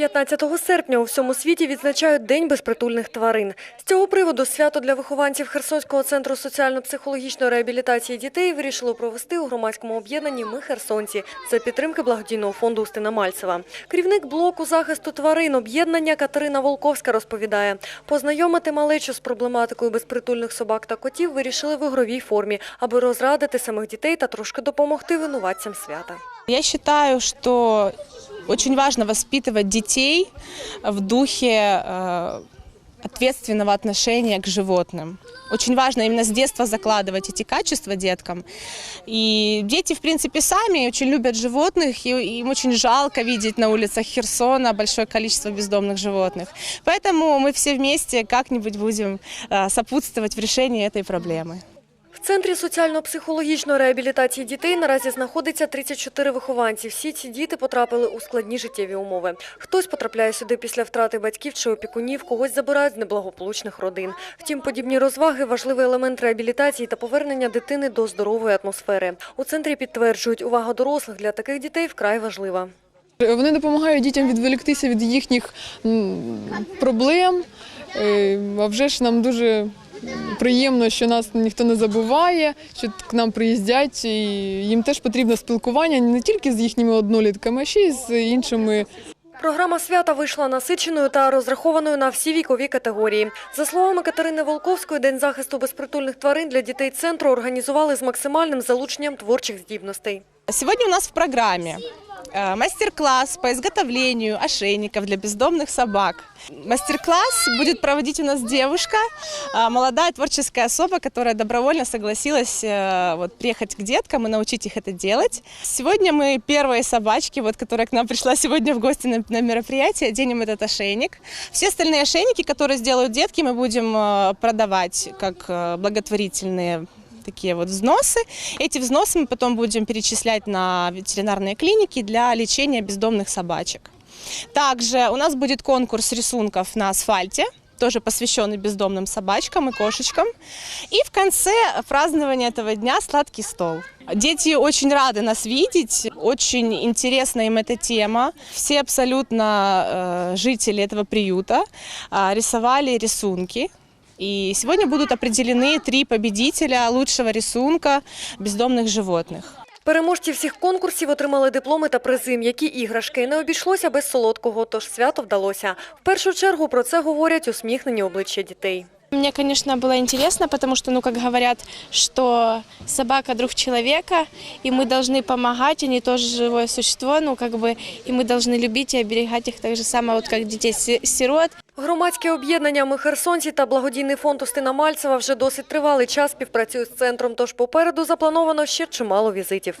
15 серпня у всьому світі відзначають День безпритульних тварин. З цього приводу свято для вихованців Херсонського центру соціально-психологічної реабілітації дітей вирішило провести у громадському об'єднанні «Ми херсонці» за підтримки благодійного фонду Устина Мальцева. Керівник блоку захисту тварин об'єднання Катерина Волковська розповідає, познайомити малечу з проблематикою безпритульних собак та котів вирішили в ігровій формі, аби розрадити самих дітей та трошки допомогти винуватцям свята. Я считаю, что очень важно воспитывать детей в духе э, ответственного отношения к животным. Очень важно именно с детства закладывать эти качества деткам. И дети, в принципе, сами очень любят животных, и им очень жалко видеть на улицах Херсона большое количество бездомных животных. Поэтому мы все вместе как-нибудь будем э, сопутствовать в решении этой проблемы. В центрі соціально-психологічної реабілітації дітей наразі знаходиться 34 вихованці. Всі ці діти потрапили у складні життєві умови. Хтось потрапляє сюди після втрати батьків чи опікунів, когось забирають з неблагополучних родин. Втім, подібні розваги – важливий елемент реабілітації та повернення дитини до здорової атмосфери. У центрі підтверджують, увага дорослих для таких дітей вкрай важлива. Вони допомагають дітям відволіктися від їхніх проблем. Е, А вже ж нам дуже приємно, що нас ніхто не забуває, що к нам приїздять, і їм теж потрібно спілкування не тільки з їхніми однолітками, а ще й з іншими Програма свята вийшла насиченою та розрахованою на всі вікові категорії. За словами Катерини Волковської, День захисту безпритульних тварин для дітей центру організували з максимальним залученням творчих здібностей. Сегодня у нас в программе э, мастер-класс по изготовлению ошейников для бездомных собак. Мастер-класс будет проводить у нас девушка, э, молодая творческая особа, которая добровольно согласилась э, вот, приехать к деткам и научить их это делать. Сегодня мы первые собачки, вот, которая к нам пришла сегодня в гости на, на мероприятие, оденем этот ошейник. Все остальные ошейники, которые сделают детки, мы будем э, продавать как э, благотворительные такие вот взносы. Эти взносы мы потом будем перечислять на ветеринарные клиники для лечения бездомных собачек. Также у нас будет конкурс рисунков на асфальте, тоже посвященный бездомным собачкам и кошечкам. И в конце празднования этого дня сладкий стол. Дети очень рады нас видеть, очень интересна им эта тема. Все абсолютно э, жители этого приюта э, рисовали рисунки. И сегодня будут определены три победителя лучшего рисунка бездомных животных. Переможці всіх конкурсів отримали дипломи та призи, м'які іграшки. Не обійшлося без солодкого, тож свято вдалося. В першу чергу про це говорять усміхнені обличчя дітей. Мне, конечно, было интересно, потому что, ну, как говорят, что собака друг человека, и мы должны помогать, они тоже живое существо, ну, как бы, и мы должны любить и оберегать их так же само, вот как детей-сирот. Громадське об'єднання «Ми херсонці» та благодійний фонд Устина Мальцева вже досить тривалий час співпрацюють з центром, тож попереду заплановано ще чимало візитів.